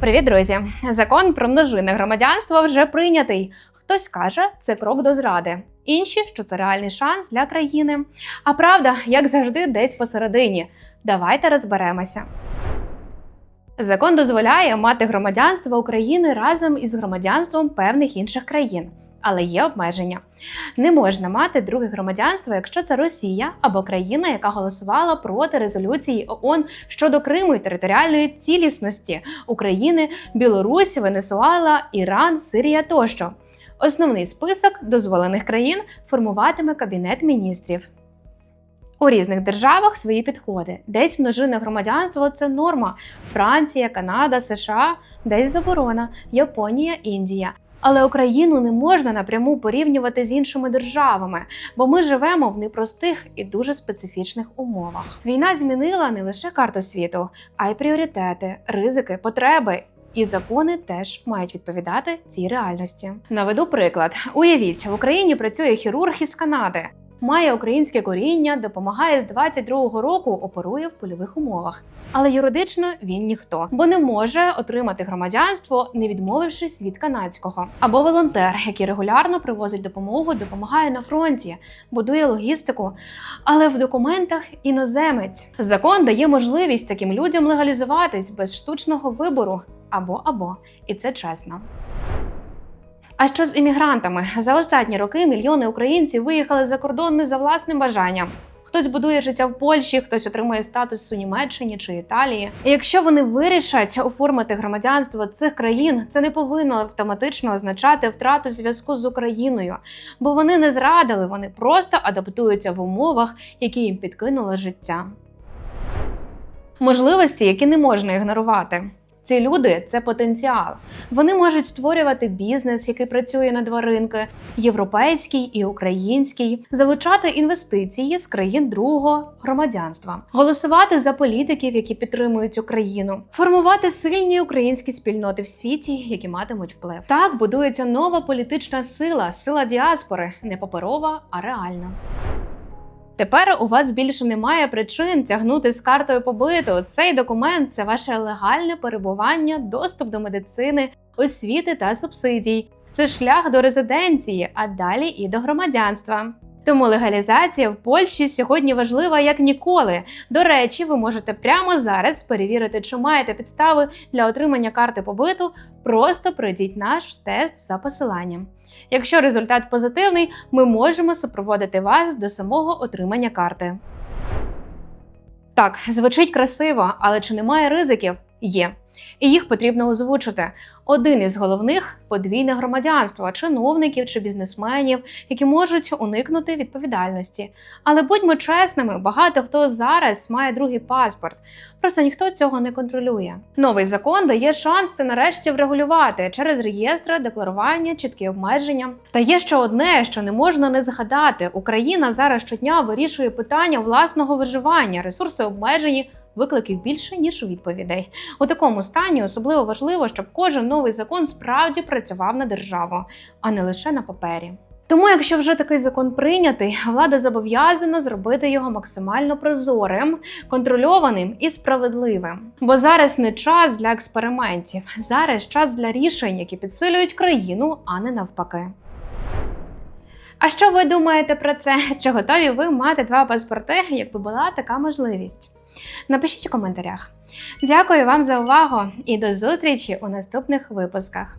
Привіт, друзі! Закон про множинне громадянство вже прийнятий. Хтось каже, це крок до зради. Інші, що це реальний шанс для країни. А правда, як завжди, десь посередині. Давайте розберемося. Закон дозволяє мати громадянство України разом із громадянством певних інших країн. Але є обмеження. Не можна мати друге громадянство, якщо це Росія або країна, яка голосувала проти резолюції ООН щодо Криму і територіальної цілісності України, Білорусі, Венесуела, Іран, Сирія тощо. Основний список дозволених країн формуватиме Кабінет міністрів. У різних державах свої підходи. Десь множинне громадянство це норма. Франція, Канада, США, десь заборона, Японія, Індія. Але Україну не можна напряму порівнювати з іншими державами, бо ми живемо в непростих і дуже специфічних умовах. Війна змінила не лише карту світу, а й пріоритети, ризики, потреби. І закони теж мають відповідати цій реальності. Наведу приклад: уявіть, в Україні працює хірург із Канади. Має українське коріння, допомагає з 22-го року, оперує в польових умовах. Але юридично він ніхто, бо не може отримати громадянство, не відмовившись від канадського. Або волонтер, який регулярно привозить допомогу, допомагає на фронті, будує логістику, але в документах іноземець. Закон дає можливість таким людям легалізуватись без штучного вибору або або, і це чесно. А що з іммігрантами? За останні роки мільйони українців виїхали за кордон не за власним бажанням. Хтось будує життя в Польщі, хтось отримує статус у Німеччині чи Італії. І якщо вони вирішать оформити громадянство цих країн, це не повинно автоматично означати втрату зв'язку з Україною, бо вони не зрадили, вони просто адаптуються в умовах, які їм підкинуло життя. Можливості, які не можна ігнорувати. Ці люди це потенціал. Вони можуть створювати бізнес, який працює на два ринки європейський і український, залучати інвестиції з країн другого громадянства, голосувати за політиків, які підтримують Україну, формувати сильні українські спільноти в світі, які матимуть вплив. Так будується нова політична сила, сила діаспори, не паперова, а реальна. Тепер у вас більше немає причин тягнути з картою побиту. Цей документ це ваше легальне перебування, доступ до медицини, освіти та субсидій. Це шлях до резиденції, а далі і до громадянства. Тому легалізація в Польщі сьогодні важлива як ніколи. До речі, ви можете прямо зараз перевірити, чи маєте підстави для отримання карти побиту. Просто пройдіть наш тест за посиланням. Якщо результат позитивний, ми можемо супроводити вас до самого отримання карти. Так, звучить красиво, але чи немає ризиків? Є. І їх потрібно озвучити. Один із головних подвійне громадянство чиновників чи бізнесменів, які можуть уникнути відповідальності. Але будьмо чесними, багато хто зараз має другий паспорт. Просто ніхто цього не контролює. Новий закон дає шанс це нарешті врегулювати через реєстри, декларування, чіткі обмеження. Та є ще одне, що не можна не згадати: Україна зараз щодня вирішує питання власного виживання, ресурси обмежені. Викликів більше ніж відповідей у такому стані особливо важливо, щоб кожен новий закон справді працював на державу, а не лише на папері. Тому, якщо вже такий закон прийнятий, влада зобов'язана зробити його максимально прозорим, контрольованим і справедливим. Бо зараз не час для експериментів, зараз час для рішень, які підсилюють країну, а не навпаки. А що ви думаєте про це? Чи готові ви мати два паспорти, якби була така можливість? Напишіть у коментарях. Дякую вам за увагу і до зустрічі у наступних випусках.